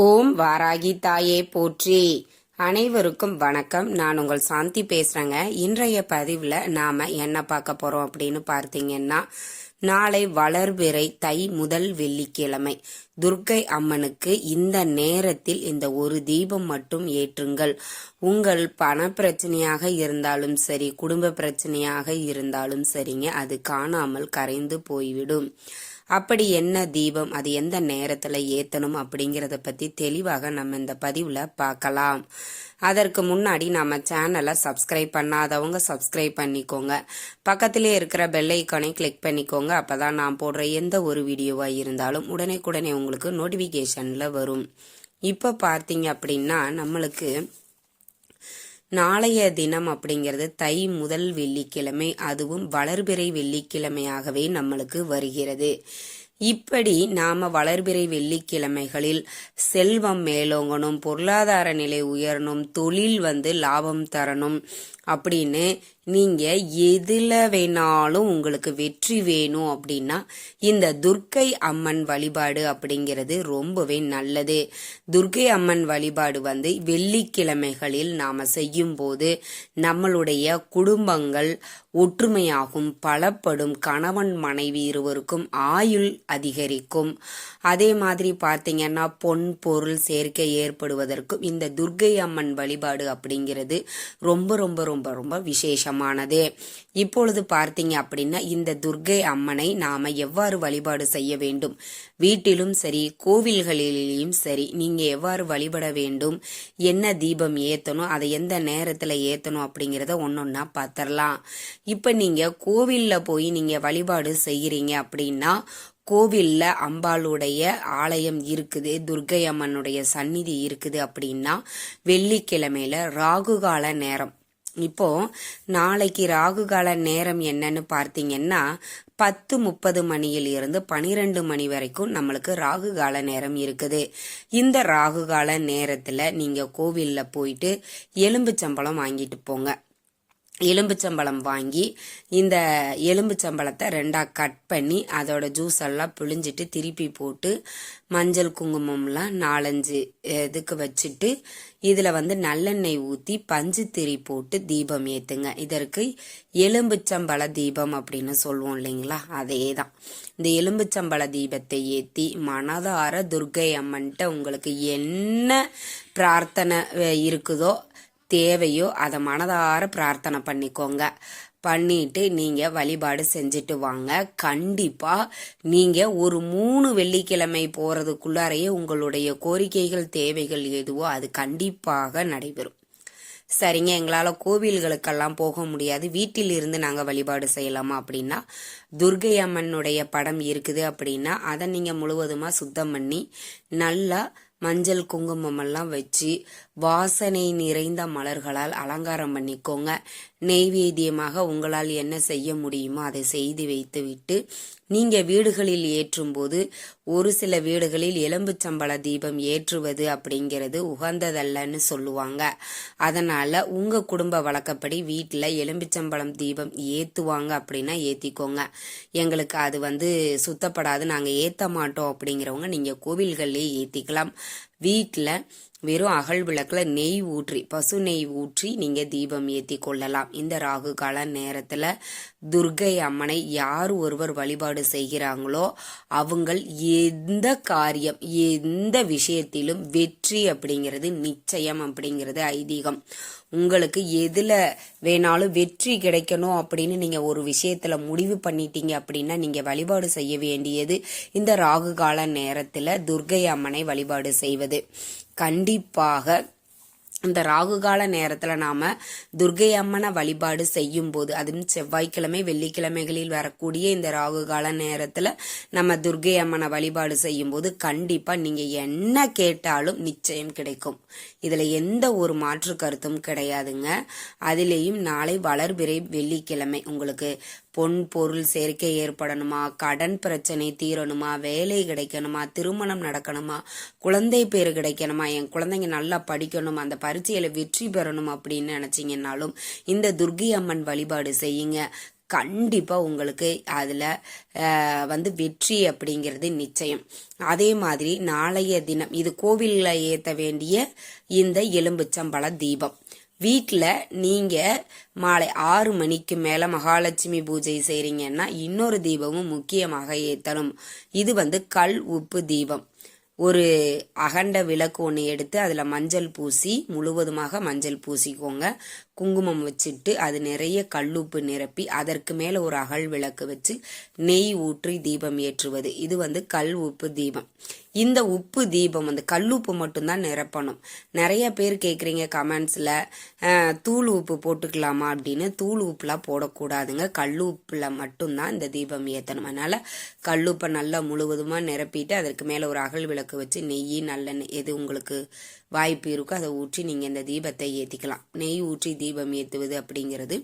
ஓம் வாராகி தாயே போற்றி. அனைவருக்கும் வணக்கம். நான் உங்கள் சாந்தி பேசுறேங்க. இன்றைய பதிவில் நாம என்ன பார்க்க போறோம் அப்படின்னு பார்த்தீங்கன்னா நாளை வளர்பிறை தை முதல் வெள்ளிக்கிழமை. துர்க்கை அம்மனுக்கு இந்த நேரத்தில் இந்த ஒரு தீபம் மட்டும் ஏற்றுங்கள். உங்கள் பண பிரச்சனையாக இருந்தாலும் சரி குடும்ப பிரச்சனையாக இருந்தாலும் சரிங்க. அது காணாமல் கரைந்து போய்விடும். அப்படி என்ன தீபம்? அது எந்த நேரத்துல ஏத்தணும் அப்படிங்கறத பத்தி தெளிவாக நம்ம இந்த பதிவுல பார்க்கலாம். அதற்கு முன்னாடி நம்ம சேனலை சப்ஸ்கிரைப் பண்ணாதவங்க சப்ஸ்கிரைப் பண்ணிக்கோங்க. பக்கத்திலே இருக்கிற பெல் ஐக்கானை கிளிக் பண்ணிக்கோங்க. அப்பதான் நான் போடுற எந்த ஒரு வீடியோவா இருந்தாலும் உடனே உங்களுக்கு நோட்டிபிகேஷன்ல வரும். இப்போ பார்த்தீங்க அப்படின்னா நம்மளுக்கு நாளைய தினம் அப்படிங்கிறது தை முதல் வெள்ளிக்கிழமை அதுவும் வளர்பிறை வெள்ளிக்கிழமையாகவே நம்மளுக்கு வருகிறது. இப்படி நாம வளர்பிறை வெள்ளிக்கிழமைகளில் செல்வம் மேலோங்கணும் பொருளாதார நிலை உயரணும் தொழில் வந்து லாபம் தரணும் அப்படின்னு நீங்க எதுல வேணாலும் உங்களுக்கு வெற்றி வேணும் அப்படின்னா இந்த துர்க்கை அம்மன் வழிபாடு அப்படிங்கிறது ரொம்பவே நல்லது. துர்க்கை அம்மன் வழிபாடு வந்து வெள்ளிக்கிழமைகளில் நாம செய்யும் போது நம்மளுடைய குடும்பங்கள் ஒற்றுமையாகும் பலப்படும் கணவன் மனைவி இருவருக்கும் ஆயுள் அதிகரிக்கும். அதே மாதிரி பார்த்தீங்கன்னா பொன் பொருள் சேர்க்கை ஏற்படுவதற்கும் இந்த துர்க்கை அம்மன் வழிபாடு அப்படிங்கிறது ரொம்ப ரொம்ப ரொம்ப ரொம்ப விசேஷம் விசேஷமானது இப்பொழுது பார்த்தீங்க அப்படின்னா இந்த துர்க்கை அம்மனை நாம எவ்வாறு வழிபாடு செய்ய வேண்டும்? வீட்டிலும் சரி கோவில்களிலும் சரி நீங்க எவ்வாறு வழிபட வேண்டும்? என்ன தீபம் ஏத்தணும்? அதை எந்த நேரத்துல ஏத்தணும் அப்படிங்கிறத ஒன்னொன்னா பார்த்தரலாம் இப்ப நீங்க கோவில்ல போய் நீங்க வழிபாடு செய்யறீங்க அப்படின்னா கோவில்ல அம்பாளுடைய ஆலயம் இருக்குது துர்கை அம்மனுடைய சந்நிதி இருக்குது அப்படின்னா வெள்ளிக்கிழமையில ராகுகால நேரம். இப்போ நாளைக்கு ராகு கால நேரம் என்னன்னு பார்த்தீங்கன்னா பத்து முப்பது மணியில் இருந்து பனிரெண்டு மணி வரைக்கும் நம்மளுக்கு ராகு கால நேரம் இருக்குது. இந்த ராகு கால நேரத்தில் நீங்கள் கோவிலில் போயிட்டு எலும்புச்சம்பளம் வாங்கிட்டு போங்க. எலும்புச்சம்பழம் வாங்கி இந்த எலும்புச்சம்பழத்தை ரெண்டாக கட் பண்ணி அதோட ஜூஸ் எல்லாம் பிழிஞ்சிட்டு திருப்பி போட்டு மஞ்சள் குங்குமம்லாம் நாலஞ்சு இதுக்கு வச்சுட்டு இதில் வந்து நல்லெண்ணெய் ஊற்றி பஞ்சு திரி போட்டு தீபம் ஏற்றுங்க இதற்கு எலும்புச்சம்பழ தீபம் அப்படின்னு சொல்லுவோம் இல்லைங்களா? அதே தான் இந்த எலும்புச்சம்பழ தீபத்தை ஏற்றி மனதார துர்கை அம்மன்ட்ட உங்களுக்கு என்ன பிரார்த்தனை இருக்குதோ தேவையோ அதை மனதார பிரார்த்தனை பண்ணிக்கோங்க. பண்ணிட்டு நீங்க வழிபாடு செஞ்சுட்டு வாங்க. கண்டிப்பா நீங்க ஒரு மூணு வெள்ளிக்கிழமை போறதுக்குள்ளாரையே உங்களுடைய கோரிக்கைகள் தேவைகள் எதுவோ அது கண்டிப்பாக நடைபெறும். சரிங்க எங்களால் கோவில்களுக்கெல்லாம் போக முடியாது. வீட்டில் இருந்து நாங்கள் வழிபாடு செய்யலாமா அப்படின்னா துர்கை அம்மனுடைய படம் இருக்குது அப்படின்னா அதை நீங்கள் முழுவதுமாக சுத்தம் பண்ணி நல்லா மஞ்சள் குங்குமம் எல்லாம் வச்சு வாசனை நிறைந்த மலர்களால் அலங்காரம் பண்ணிக்கோங்க. நெய்வேத்தியமாக உங்களால் என்ன செய்ய முடியுமோ அதை செய்து வைத்துவிட்டு நீங்க வீடுகளில் ஏற்றும் போது ஒரு சில வீடுகளில் எலும்புச்சம்பள தீபம் ஏற்றுவது அப்படிங்கிறது உகந்ததல்லன்னு சொல்லுவாங்க. அதனால உங்க குடும்ப வழக்கப்படி வீட்டில் எலும்புச்சம்பளம் தீபம் ஏத்துவாங்க அப்படின்னா ஏத்திக்கோங்க. எங்களுக்கு அது வந்து சுத்தப்படாது. நாங்கள் ஏற்ற மாட்டோம் அப்படிங்கிறவங்க நீங்க கோவில்கள்லேயே ஏத்திக்கலாம். வீட்டில் வெறும் அகல் விளக்கில் நெய் ஊற்றி பசு நெய் ஊற்றி நீங்கள் தீபம் ஏற்றி கொள்ளலாம். இந்த ராகு கால நேரத்தில் துர்கை அம்மனை யார் ஒருவர் வழிபாடு செய்கிறாங்களோ அவங்கள் எந்த காரியம் எந்த விஷயத்திலும் வெற்றி அப்படிங்கிறது நிச்சயம் அப்படிங்கிறது ஐதீகம். உங்களுக்கு எதில் வேணாலும் வெற்றி கிடைக்கணும் அப்படின்னு நீங்கள் ஒரு விஷயத்தில் முடிவு பண்ணிட்டீங்க அப்படின்னா நீங்கள் வழிபாடு செய்ய வேண்டியது இந்த ராகு கால நேரத்தில் துர்கை அம்மனை வழிபாடு செய்வது. கண்டிப்பாக இந்த ராகு கால நேரத்தில் நாம் துர்கை அம்மனை வழிபாடு செய்யும் போது அதுவும் செவ்வாய்க்கிழமை வெள்ளிக்கிழமைகளில் வரக்கூடிய இந்த ராகு கால நேரத்தில் நம்ம துர்கை அம்மனை வழிபாடு செய்யும் போது கண்டிப்பாக நீங்கள் என்ன கேட்டாலும் நிச்சயம் கிடைக்கும். இதில் எந்த ஒரு மாற்று கருத்தும் கிடையாதுங்க. அதிலேயும் நாளை வளர்பிறை வெள்ளிக்கிழமை. உங்களுக்கு பொன் பொருள் சேர்க்கை ஏற்படணுமா? கடன் பிரச்சனை தீரணுமா? வேலை கிடைக்கணுமா? திருமணம் நடக்கணுமா? குழந்தை பேர் கிடைக்கணுமா? என் குழந்தைங்க நல்லா படிக்கணும் அந்த பரீட்சையில வெற்றி பெறணும் அப்படின்னு நினைச்சீங்கன்னாலும் இந்த துர்கி அம்மன் வழிபாடு செய்யுங்க. கண்டிப்பாக உங்களுக்கு அதில் வந்து வெற்றி அப்படிங்கிறது நிச்சயம். அதே மாதிரி நாளைய தினம் இது கோவிலில் ஏற்ற வேண்டிய இந்த எலும்புச்சம்பழ தீபம். வீட்டில் நீங்கள் மாலை ஆறு மணிக்கு மேலே மகாலட்சுமி பூஜை செய்கிறீங்கன்னா இன்னொரு தீபமும் முக்கியமாக ஏற்றணும் இது வந்து கல் உப்பு தீபம். ஒரு அகண்ட விளக்கு ஒன்று எடுத்து அதில் மஞ்சள் பூசி முழுவதுமாக மஞ்சள் பூசிக்கோங்க. குங்குமம் வச்சுட்டு அது நிறைய கல்லுப்பு நிரப்பி அதற்கு மேலே ஒரு அகல் விளக்கு வச்சு நெய் ஊற்றி தீபம் ஏற்றுவது. இது வந்து கல் உப்பு தீபம். இந்த உப்பு தீபம் அந்த கல்லுப்பு மட்டும்தான் நிரப்பணும். நிறைய பேர் கேட்குறீங்க கமெண்ட்ஸில் தூள் உப்பு போட்டுக்கலாமா அப்படின்னு. தூள் உப்புலாம் போடக்கூடாதுங்க. கல் உப்பில் மட்டும்தான் இந்த தீபம் ஏற்றணும் அதனால் கல்லுப்பை நல்லா முழுவதுமாக நிரப்பிட்டு அதற்கு மேலே ஒரு அகல் விளக்கு வச்சு நெய் நல்லெண்ணெய் எது உங்களுக்கு வாய்ப்பு இருக்கோ. அதை ஊற்றி நீங்கள் இந்த தீபத்தை ஏற்றிக்கலாம் நெய் ஊற்றி தீபம் ஏற்றுவது அப்படிங்கிறது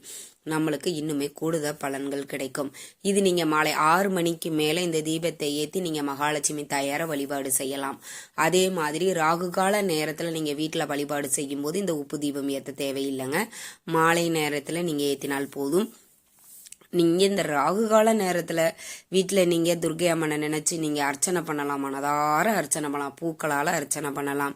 நம்மளுக்கு இன்னுமே கூடுதல் பலன்கள் கிடைக்கும். இது நீங்கள் மாலை ஆறு மணிக்கு மேலே இந்த தீபத்தை ஏற்றி நீங்கள் மகாலட்சுமி தாயாரை வழிபாடு செய்யலாம். அதே மாதிரி ராகுகால நேரத்தில் நீங்கள் வீட்டில் வழிபாடு செய்யும்போது இந்த உப்பு தீபம் ஏற்ற தேவையில்லைங்க. மாலை நேரத்தில் நீங்கள் ஏற்றினால் போதும். நீங்கள் இந்த ராகு கால நேரத்தில் வீட்டில் நீங்கள் துர்கை அம்மனை நினச்சி நீங்கள் அர்ச்சனை பண்ணலாம். மனதார அர்ச்சனை பண்ணலாம். பூக்களால் அர்ச்சனை பண்ணலாம்.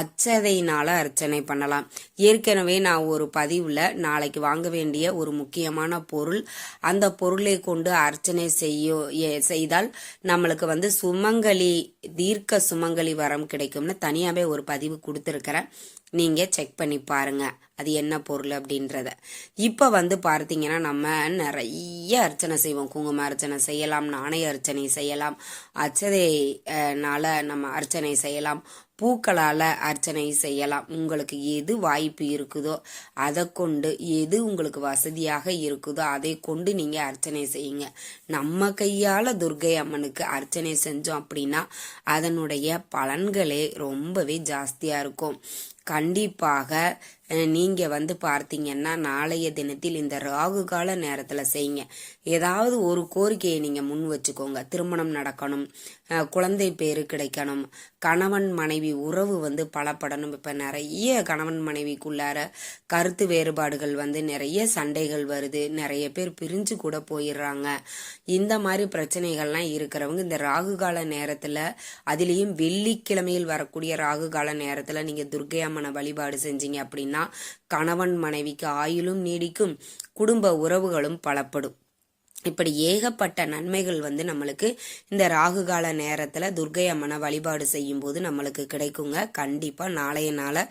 அச்சதையினால் அர்ச்சனை பண்ணலாம். ஏற்கனவே நான் ஒரு பதிவில் நாளைக்கு வாங்க வேண்டிய ஒரு முக்கியமான பொருள் அந்த பொருளை கொண்டு அர்ச்சனை செய்ய செய்தால் நம்மளுக்கு வந்து சுமங்கலி தீர்க்க சுமங்கலி வரம் கிடைக்கும்னு தனியாகவே ஒரு பதிவு கொடுத்துருக்கிறேன். நீங்கள் செக் பண்ணி பாருங்கள் அது என்ன பொருள் அப்படின்றத. இப்போ வந்து பார்த்தீங்கன்னா நம்ம நிறைய அர்ச்சனை செய்வோம். குங்கும அர்ச்சனை செய்யலாம் நாணய அர்ச்சனை செய்யலாம். அச்சதைனால நம்ம அர்ச்சனை செய்யலாம். பூக்களால் அர்ச்சனை செய்யலாம். உங்களுக்கு எது வாய்ப்பு இருக்குதோ அதை கொண்டு எது உங்களுக்கு வசதியாக இருக்குதோ அதை கொண்டு நீங்கள் அர்ச்சனை செய்யுங்க. நம்ம கையால் துர்கை அம்மனுக்கு அர்ச்சனை செஞ்சோம் அப்படின்னா அதனுடைய பலன்களே ரொம்பவே ஜாஸ்தியாக இருக்கும். கண்டிப்பாக நீங்கள் வந்து பார்த்தீங்கன்னா நாளைய தினத்தில் இந்த ராகு கால நேரத்தில் செய்யுங்க. ஏதாவது ஒரு கோரிக்கையை நீங்கள் முன் வச்சுக்கோங்க. திருமணம் நடக்கணும் குழந்தை பேரு கிடைக்கணும் கணவன் மனைவி உறவு வந்து பலப்படணும். இப்போ நிறைய கணவன் மனைவிக்குள்ளார கருத்து வேறுபாடுகள் வந்து நிறைய சண்டைகள் வருது. நிறைய பேர் பிரிஞ்சு கூட போயிடுறாங்க. இந்த மாதிரி பிரச்சனைகள்லாம் இருக்கிறவங்க இந்த ராகு கால நேரத்தில் அதுலேயும் வெள்ளிக்கிழமையில் வரக்கூடிய ராகு கால நேரத்தில் நீங்கள் துர்கை அம்மனை வழிபாடு செஞ்சீங்க அப்படின்னா கணவன் மனைவிக்கு ஆயுளும் நீடிக்கும் குடும்ப உறவுகளும் பலப்படும். இப்படி ஏகப்பட்ட நன்மைகள் வந்து நம்மளுக்கு இந்த ராகு கால நேரத்தில் துர்கை அம்மனை வழிபாடு செய்யும் போது நம்மளுக்கு கிடைக்குங்க. கண்டிப்பாக நாளைய நாளை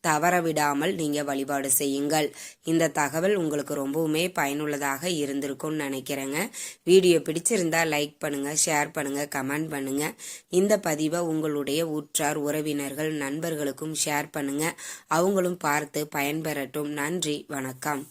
தவற விடாமல் நீங்கள் வழிபாடு செய்யுங்கள். இந்த தகவல் உங்களுக்கு ரொம்பவுமே பயனுள்ளதாக இருந்திருக்கும்னு நினைக்கிறேங்க. வீடியோ பிடிச்சிருந்தா லைக் பண்ணுங்கள் ஷேர் பண்ணுங்கள் கமெண்ட் பண்ணுங்கள் இந்த பதிவை உங்களுடைய உற்றார் உறவினர்கள் நண்பர்களுக்கும் ஷேர் பண்ணுங்கள் அவங்களும் பார்த்து பயன்பெறட்டும். நன்றி வணக்கம்.